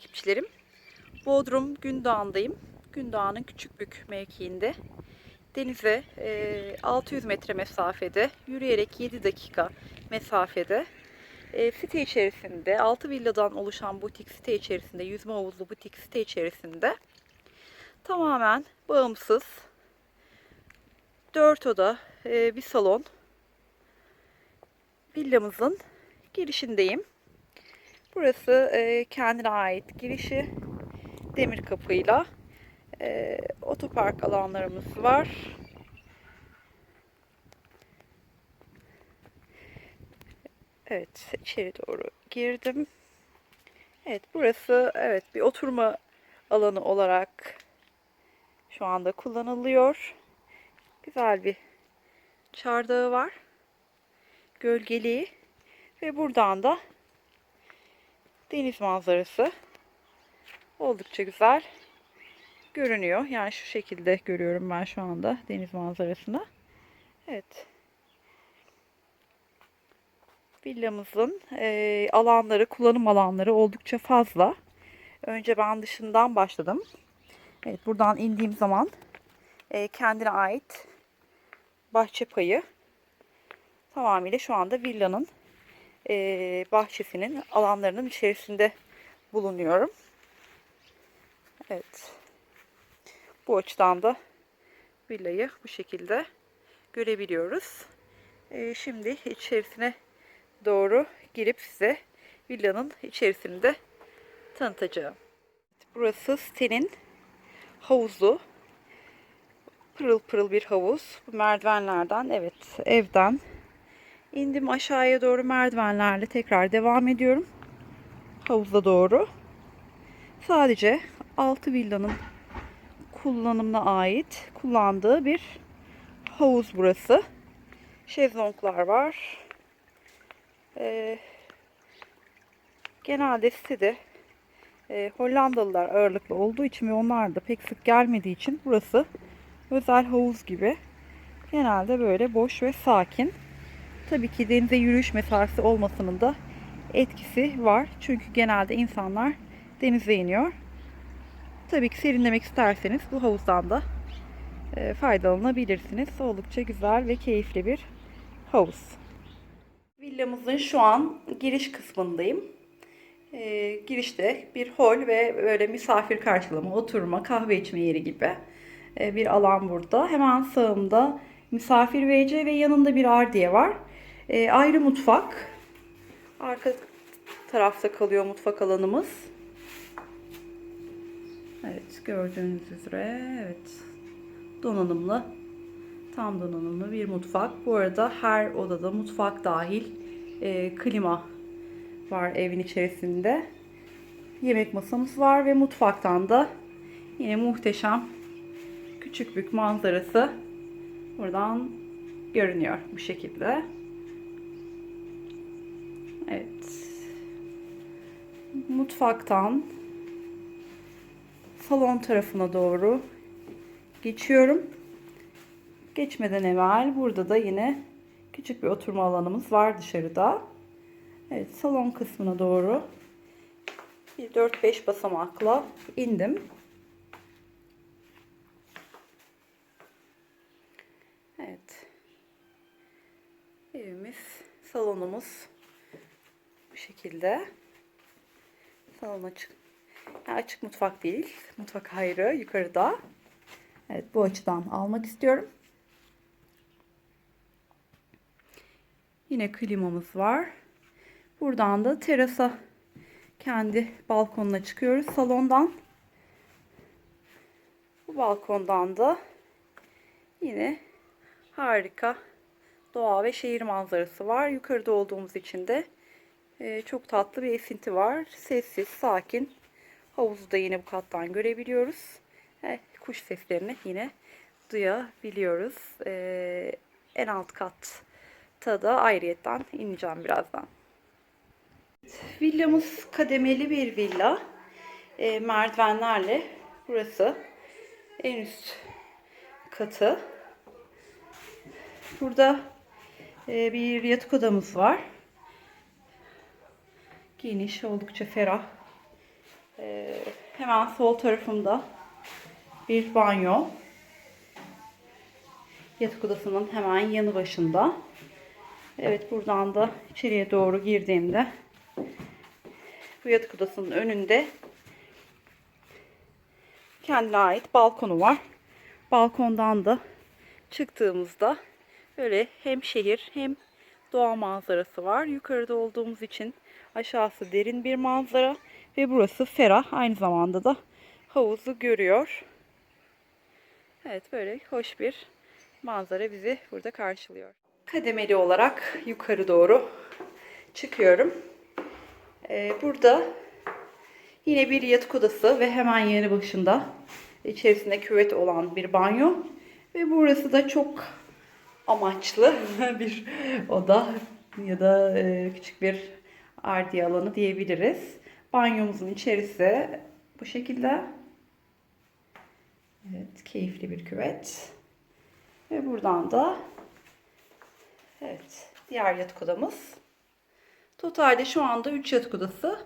takipçilerim. Bodrum Gündağ'ındayım. Gündağ'ın Küçükbük mevkiinde. Denize e, 600 metre mesafede, yürüyerek 7 dakika mesafede. E, site içerisinde, 6 villadan oluşan butik site içerisinde, yüzme havuzlu butik site içerisinde tamamen bağımsız 4 oda, e, bir salon villamızın girişindeyim. Burası e, kendine ait girişi demir kapıyla e, otopark alanlarımız var. Evet içeri doğru girdim. Evet burası evet bir oturma alanı olarak şu anda kullanılıyor. Güzel bir çardağı var. Gölgeliği ve buradan da deniz manzarası oldukça güzel görünüyor. Yani şu şekilde görüyorum ben şu anda deniz manzarasını. Evet. Villamızın e, alanları, kullanım alanları oldukça fazla. Önce ben dışından başladım. Evet, buradan indiğim zaman e, kendine ait bahçe payı tamamıyla şu anda villanın e, bahçesinin alanlarının içerisinde bulunuyorum. Evet. Bu açıdan da villayı bu şekilde görebiliyoruz. E, şimdi içerisine doğru girip size villanın içerisini de tanıtacağım. Burası sitenin havuzu. Pırıl pırıl bir havuz. Bu merdivenlerden evet evden indim aşağıya doğru merdivenlerle tekrar devam ediyorum. Havuza doğru. Sadece altı villanın kullanımına ait kullandığı bir havuz burası. Şezlonglar var. Ee, genelde sitede e, Hollandalılar ağırlıklı olduğu için ve onlar da pek sık gelmediği için burası özel havuz gibi. Genelde böyle boş ve sakin. Tabii ki denize yürüyüş mesafesi olmasının da etkisi var. Çünkü genelde insanlar denize iniyor. Tabii ki serinlemek isterseniz bu havuzdan da e, faydalanabilirsiniz. Oldukça güzel ve keyifli bir havuz. Villamızın şu an giriş kısmındayım. E, girişte bir hol ve böyle misafir karşılama, oturma, kahve içme yeri gibi e, bir alan burada. Hemen sağımda misafir WC ve yanında bir ardiye var. E, ayrı mutfak. Arka tarafta kalıyor mutfak alanımız. Evet gördüğünüz üzere evet donanımlı tam donanımlı bir mutfak. Bu arada her odada mutfak dahil e, klima var evin içerisinde. Yemek masamız var ve mutfaktan da yine muhteşem küçük bir manzarası buradan görünüyor bu şekilde. Mutfaktan salon tarafına doğru geçiyorum. Geçmeden evvel burada da yine küçük bir oturma alanımız var dışarıda. Evet salon kısmına doğru bir 4-5 basamakla indim. Evet. Evimiz, salonumuz bu şekilde. Salon açık. Yani açık mutfak değil. Mutfak ayrı yukarıda. Evet bu açıdan almak istiyorum. Yine klimamız var. Buradan da terasa kendi balkonuna çıkıyoruz salondan. Bu balkondan da yine harika doğa ve şehir manzarası var. Yukarıda olduğumuz için de e, çok tatlı bir esinti var. Sessiz, sakin. Havuzu da yine bu kattan görebiliyoruz. E, kuş seslerini yine duyabiliyoruz. E, en alt katta da ayrıyetten ineceğim birazdan. Villamız kademeli bir villa. E, merdivenlerle burası en üst katı. Burada e, bir yatak odamız var. Geniş, oldukça ferah hemen sol tarafımda bir banyo. Yatak odasının hemen yanı başında. Evet buradan da içeriye doğru girdiğimde bu yatak odasının önünde kendine ait balkonu var. Balkondan da çıktığımızda böyle hem şehir hem doğa manzarası var. Yukarıda olduğumuz için aşağısı derin bir manzara ve burası ferah. Aynı zamanda da havuzu görüyor. Evet böyle hoş bir manzara bizi burada karşılıyor. Kademeli olarak yukarı doğru çıkıyorum. Ee, burada yine bir yatak odası ve hemen yanı başında içerisinde küvet olan bir banyo. Ve burası da çok amaçlı bir oda ya da e, küçük bir ardiye alanı diyebiliriz. Banyomuzun içerisi bu şekilde. Evet, keyifli bir küvet. Ve buradan da evet, diğer yatak odamız. Totalde şu anda 3 yatak odası.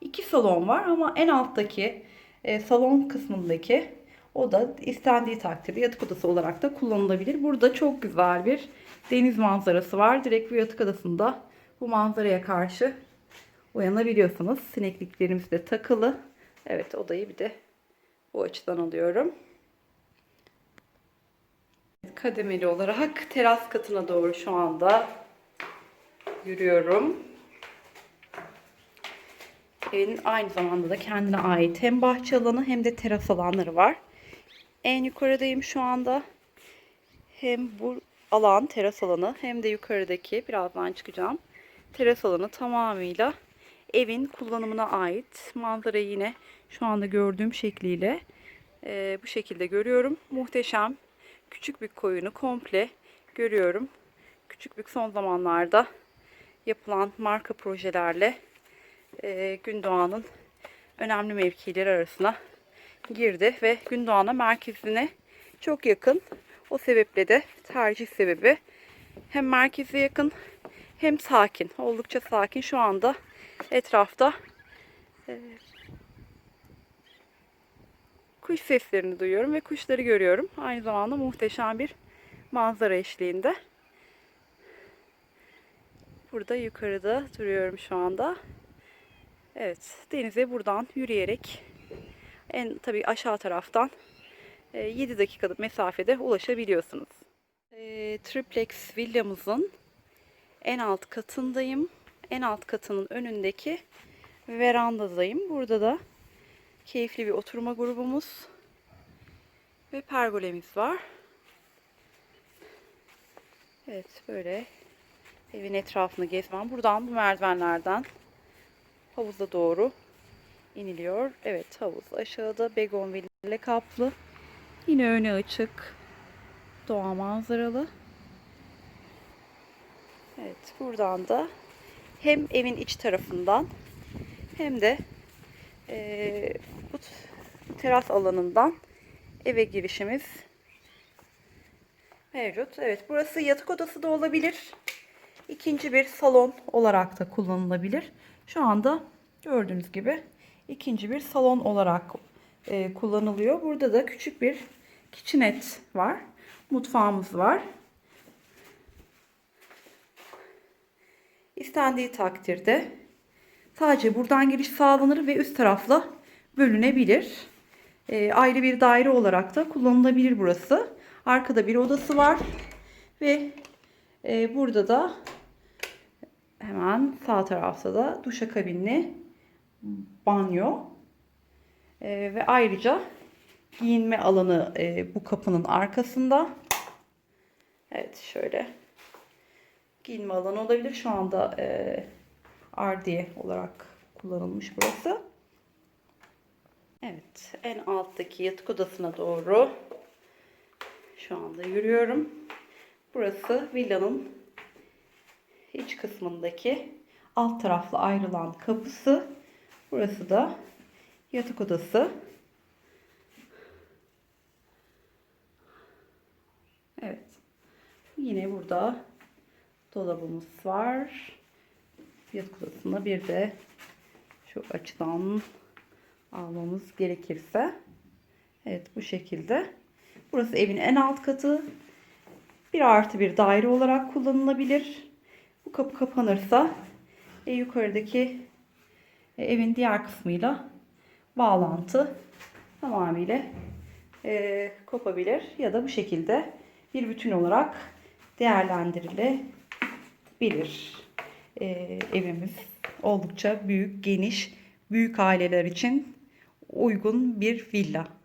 2 salon var ama en alttaki e, salon kısmındaki oda istendiği takdirde yatak odası olarak da kullanılabilir. Burada çok güzel bir deniz manzarası var. Direkt bu yatak odasında bu manzaraya karşı uyanabiliyorsunuz. Sinekliklerimiz de takılı. Evet odayı bir de bu açıdan alıyorum. Kademeli olarak teras katına doğru şu anda yürüyorum. Evin aynı zamanda da kendine ait hem bahçe alanı hem de teras alanları var. En yukarıdayım şu anda. Hem bu alan teras alanı hem de yukarıdaki birazdan çıkacağım. Teras alanı tamamıyla evin kullanımına ait. Manzarayı yine şu anda gördüğüm şekliyle e, bu şekilde görüyorum. Muhteşem. Küçük bir koyunu komple görüyorum. Küçük bir son zamanlarda yapılan marka projelerle e, Gündoğan'ın önemli mevkileri arasına girdi ve Gündoğan'a merkezine çok yakın. O sebeple de tercih sebebi hem merkeze yakın hem sakin. Oldukça sakin. Şu anda etrafta e, kuş seslerini duyuyorum ve kuşları görüyorum. Aynı zamanda muhteşem bir manzara eşliğinde. Burada yukarıda duruyorum şu anda. Evet, denize buradan yürüyerek en tabii aşağı taraftan e, 7 dakikalık mesafede ulaşabiliyorsunuz. E, triplex villamızın en alt katındayım. En alt katının önündeki verandadayım. Burada da keyifli bir oturma grubumuz ve pergolemiz var. Evet böyle evin etrafını gezmem. Buradan bu merdivenlerden havuza doğru iniliyor. Evet havuz aşağıda begonville kaplı. Yine öne açık. Doğa manzaralı. Evet buradan da hem evin iç tarafından hem de e, bu teras alanından eve girişimiz mevcut. Evet burası yatak odası da olabilir. İkinci bir salon olarak da kullanılabilir. Şu anda gördüğünüz gibi ikinci bir salon olarak e, kullanılıyor. Burada da küçük bir kitchenette var. Mutfağımız var. İstendiği takdirde sadece buradan giriş sağlanır ve üst tarafla bölünebilir. E, ayrı bir daire olarak da kullanılabilir burası. Arkada bir odası var ve e, burada da hemen sağ tarafta da duşakabinli banyo e, ve ayrıca giyinme alanı e, bu kapının arkasında. Evet şöyle giyinme alanı olabilir. Şu anda e, ardiye olarak kullanılmış burası. Evet en alttaki yatak odasına doğru şu anda yürüyorum. Burası villanın iç kısmındaki alt taraflı ayrılan kapısı. Burası da yatak odası. Evet. Yine burada dolabımız var. Yatak odasında bir de şu açıdan almamız gerekirse. Evet bu şekilde. Burası evin en alt katı. Bir artı bir daire olarak kullanılabilir. Bu kapı kapanırsa e, yukarıdaki e, evin diğer kısmıyla bağlantı tamamıyla e, kopabilir ya da bu şekilde bir bütün olarak değerlendirilebilir. E, evimiz oldukça büyük, geniş, büyük aileler için uygun bir villa.